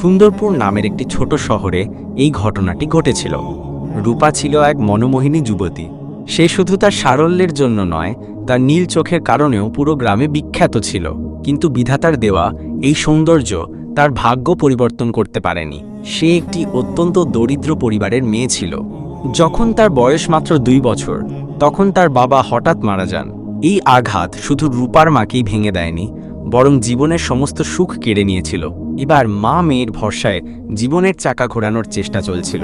সুন্দরপুর নামের একটি ছোট শহরে এই ঘটনাটি ঘটেছিল। রূপা ছিল এক মনোমোহিনী যুবতী। সে শুধু তার সারল্যের জন্য নয়, তার নীল চোখের কারণেও পুরো গ্রামে বিখ্যাত ছিল। কিন্তু বিধাতার দেওয়া এই সৌন্দর্য তার ভাগ্য পরিবর্তন করতে পারেনি। সে একটি অত্যন্ত দরিদ্র পরিবারের মেয়ে ছিল। যখন তার বয়স মাত্র দুই বছর, তখন তার বাবা হঠাৎ মারা যান। এই আঘাত শুধু রূপার মাকেই ভেঙে দেয়নি, বরং জীবনের সমস্ত সুখ কেড়ে নিয়েছিল। এবার মা মেয়ের ভরসায় জীবনের চাকা ঘোরানোর চেষ্টা চলছিল।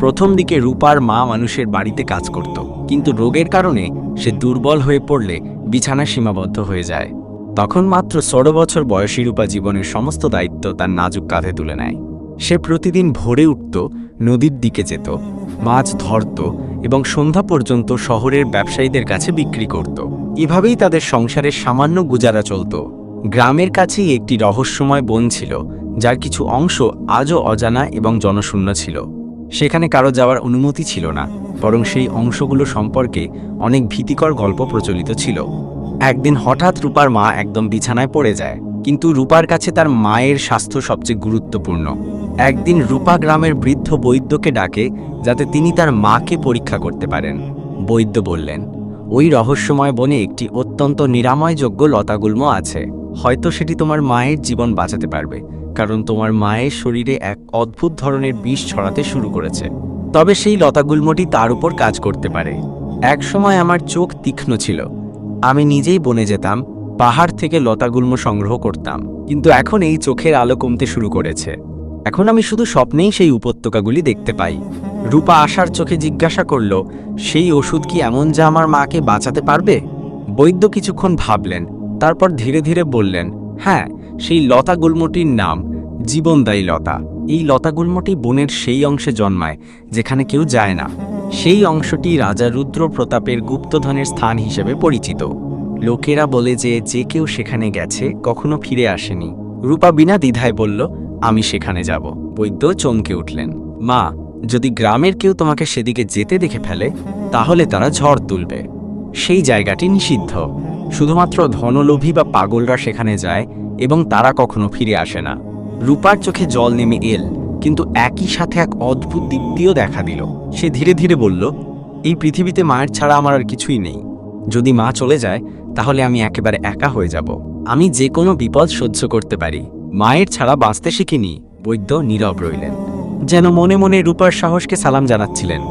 প্রথম দিকে রূপার মা মানুষের বাড়িতে কাজ করত, কিন্তু রোগের কারণে সে দুর্বল হয়ে পড়লে বিছানা সীমাবদ্ধ হয়ে যায়। তখন মাত্র ষোলো বছর বয়সী রূপা জীবনের সমস্ত দায়িত্ব তার নাজুক কাঁধে তুলে নেয়। সে প্রতিদিন ভোরে উঠত, নদীর দিকে যেত, মাছ ধরত এবং সন্ধ্যা পর্যন্ত শহরের ব্যবসায়ীদের কাছে বিক্রি করত। এভাবেই তাদের সংসারের সামান্য গুজারা চলত। গ্রামের কাছেই একটি রহস্যময় বন ছিল, যার কিছু অংশ আজও অজানা এবং জনশূন্য ছিল। সেখানে কারও যাওয়ার অনুমতি ছিল না, বরং সেই অংশগুলো সম্পর্কে অনেক ভীতিকর গল্প প্রচলিত ছিল। একদিন হঠাৎ রূপার মা একদম বিছানায় পড়ে যায়, কিন্তু রূপার কাছে তার মায়ের স্বাস্থ্য সবচেয়ে গুরুত্বপূর্ণ। একদিন রূপা গ্রামের বৃদ্ধ বৈদ্যকে ডাকে, যাতে তিনি তার মাকে পরীক্ষা করতে পারেন। বৈদ্য বললেন ওই রহস্যময় বনে একটি অত্যন্ত নিরাময়যোগ্য লতাগুল্ম আছে। হয়তো সেটি তোমার মায়ের জীবন বাঁচাতে পারবে, কারণ তোমার মায়ের শরীরে এক অদ্ভুত ধরনের বিষ ছড়াতে শুরু করেছে। তবে সেই লতাগুল্মটি তার উপর কাজ করতে পারে। এক সময় আমার চোখ তীক্ষ্ণ ছিল। আমি নিজেই বনে যেতাম, পাহাড় থেকে লতাগুল্ম সংগ্রহ করতাম। কিন্তু এখন এই চোখের আলো কমতে শুরু করেছে। এখন আমি শুধু স্বপ্নেই সেই উপত্যকাগুলি দেখতে পাই। রূপা আশার চোখে জিজ্ঞাসা করল, সেই ওষুধ কি এমন যা আমার মাকে বাঁচাতে পারবে? বৈদ্য কিছুক্ষণ ভাবলেন, তারপর ধীরে ধীরে বললেন হ্যাঁ সেই লতা গুল্মটির নাম, জীবনদায়ী লতা। এই লতাগুল্মটি বনের সেই অংশে জন্মায়, যেখানে কেউ যায় না। সেই অংশটি রাজা রুদ্র প্রতাপের গুপ্তধনের স্থান হিসেবে পরিচিত। লোকেরা বলে যে যে কেউ সেখানে গেছে, কখনো ফিরে আসেনি। রূপা বিনা দ্বিধায় বলল আমি সেখানে যাব। বৈদ্য চমকে উঠলেন। মা, যদি গ্রামের কেউ তোমাকে সেদিকে যেতে দেখে ফেলে, তাহলে তারা ঝড় তুলবে। সেই জায়গাটি নিষিদ্ধ। শুধুমাত্র ধনলোভী বা পাগলরা সেখানে যায় এবং তারা কখনো ফিরে আসে না। রূপার চোখে জল নেমে এল, কিন্তু একই সাথে এক অদ্ভুত দীপ্তিও দেখা দিল। সে ধীরে ধীরে বলল, এই পৃথিবীতে মায়ের ছাড়া আমার আর কিছুই নেই। যদি মা চলে যায়, তাহলে আমি একেবারে একা হয়ে যাব। আমি যে কোনো বিপদ সহ্য করতে পারি। মায়ের ছাড়া বাঁচতে শিখিনি, বৈদ্য নীরব রইলেন। যেন মনে মনে রূপার সাহসকে সালাম জানাচ্ছিলেন।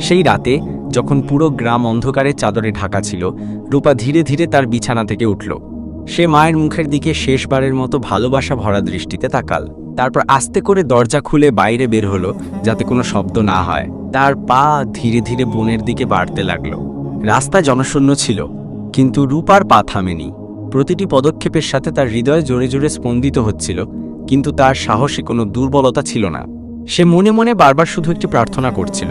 সেই রাতে, যখন পুরো গ্রাম অন্ধকারের চাদরে ঢাকা ছিল, রূপা ধীরে ধীরে তার বিছানা থেকে উঠল। সে মায়ের মুখের দিকে শেষবারের মতো ভালোবাসা ভরা দৃষ্টিতে তাকাল। তারপর আস্তে করে দরজা খুলে বাইরে বের হলো, যাতে কোনো শব্দ না হয়। তার পা ধীরে ধীরে বনের দিকে বাড়তে লাগল। রাস্তা জনশূন্য ছিল, কিন্তু রূপার পা থামেনি। প্রতিটি পদক্ষেপের সাথে তার হৃদয় জোরে জোরে স্পন্দিত হচ্ছিল, কিন্তু তার সাহসে কোনো দুর্বলতা ছিল না। সে মনে মনে বারবার শুধু একটি প্রার্থনা করছিল,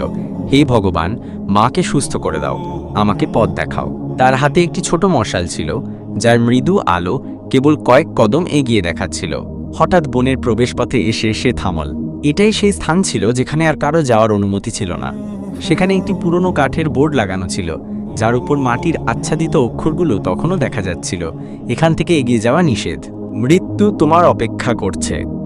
হে ভগবান, মাকে সুস্থ করে দাও, আমাকে পথ দেখাও। তার হাতে একটি ছোট মশাল ছিল, যার মৃদু আলো কেবল কয়েক কদম এগিয়ে দেখাচ্ছিল। হঠাৎ বনের প্রবেশপথে এসে সে থামল। এটাই সেই স্থান ছিল যেখানে আর কারও যাওয়ার অনুমতি ছিল না। সেখানে একটি পুরনো কাঠের বোর্ড লাগানো ছিল যার উপর মাটির আচ্ছাদিত অক্ষরগুলো তখনও দেখা যাচ্ছিল। এখান থেকে এগিয়ে যাওয়া নিষেধ। মৃত্যু তোমার অপেক্ষা করছে।